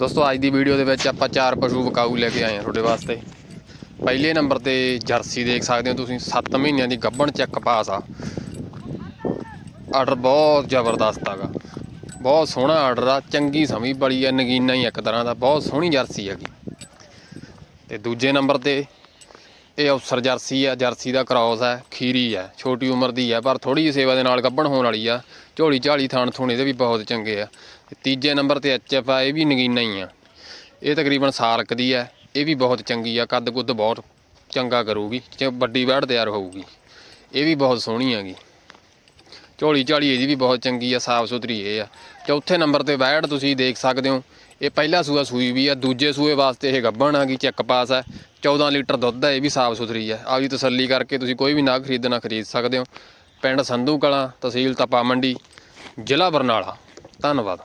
ਦੋਸਤੋ, ਅੱਜ ਦੀ ਵੀਡੀਓ ਦੇ ਵਿੱਚ ਆਪਾਂ ਚਾਰ ਪਸ਼ੂ ਵਿਕਾਊ ਲੈ ਕੇ ਆਏ ਹਾਂ ਤੁਹਾਡੇ ਵਾਸਤੇ। ਪਹਿਲੇ ਨੰਬਰ ਤੇ ਜਰਸੀ ਦੇਖ ਸਕਦੇ ਹੋ ਤੁਸੀਂ 7 ਮਹੀਨਿਆਂ ਦੀ ਗੱਭਣ ਚੱਕ ਪਾਸ ਆ। ਆਰਡਰ ਬਹੁਤ ਜ਼ਬਰਦਸਤ ਆਗਾ ਬਹੁਤ ਸੋਹਣਾ ਆਰਡਰ ਆ, ਚੰਗੀ ਸਮੀ ਬੜੀ ਆ, ਨਗੀਨਾ ਹੀ ਇੱਕ ਤਰ੍ਹਾਂ ਦਾ, ਬਹੁਤ ਸੋਹਣੀ ਜਰਸੀ ਹੈਗੀ। ਤੇ ਦੂਜੇ ਨੰਬਰ ਤੇ ਇਹ ਅਫਸਰ ਜਰਸੀ ਆ, ਜਰਸੀ ਦਾ ਕ੍ਰਾਸ ਹੈ ਖੀਰੀ ਹੈ ਛੋਟੀ ਉਮਰ ਦੀ ਹੈ ਪਰ ਥੋੜੀ ਜਿਹੀ ਸੇਵਾ ਦੇ ਨਾਲ ਗੱਭਣ ਹੋਣ ਵਾਲੀ ਆ। ਝੋਲੀ ਝਾਲੀ ਥਾਣ ਥੂਣੇ ਇਹਦੇ ਵੀ ਬਹੁਤ ਚੰਗੇ ਆ। ਤੀਜੇ ਨੰਬਰ ਤੇ ਐਚਐਫ ਆ, ਇਹ ਵੀ ਨਗੀਨਾ ਹੀ ਆ। ਇਹ ਤਕਰੀਬਨ ਸਾਲ ਦੀ ਹੈ ਇਹ ਵੀ ਬਹੁਤ ਚੰਗੀ ਆ, ਕੱਦ ਕੁੱਦ ਬਹੁਤ ਚੰਗਾ ਕਰੂਗੀ ਤੇ ਵੱਡੀ ਵੈੜ ਤਿਆਰ ਹੋਊਗੀ। ਇਹ ਵੀ ਬਹੁਤ ਸੋਹਣੀ ਹੈਗੀ। ਝੋਲੀ ਝਾਲੀ ਇਹਦੀ ਵੀ ਬਹੁਤ ਚੰਗੀ ਆ, ਸਾਫ਼ ਸੁਥਰੀ ਇਹ ਆ। ਚੌਥੇ ਨੰਬਰ ਤੇ ਵੈੜ ਤੁਸੀਂ ਦੇਖ ਸਕਦੇ ਹੋ, ਇਹ ਪਹਿਲਾ ਸੂਆ ਸੂਈ ਵੀ ਆ, ਦੂਜੇ ਸੂਏ ਵਾਸਤੇ ਇਹ ਗੱਭਣ ਆ ਗਈ, ਚੈੱਕ ਪਾਸ ਹੈ 14 ਲੀਟਰ ਦੁੱਧ ਹੈ, ਇਹ ਵੀ ਸਾਫ਼ ਸੁਥਰੀ ਹੈ। ਆਪਦੀ ਤਸੱਲੀ ਕਰਕੇ ਤੁਸੀਂ ਕੋਈ ਵੀ ਨਾਗ ਖਰੀਦਣਾ ਖਰੀਦ ਸਕਦੇ ਹੋ। ਪਿੰਡ ਸੰਧੂ ਕਲਾਂ, ਤਹਿਸੀਲ ਤਪਾ ਮੰਡੀ, ਜ਼ਿਲ੍ਹਾ ਬਰਨਾਲਾ। ਧੰਨਵਾਦ।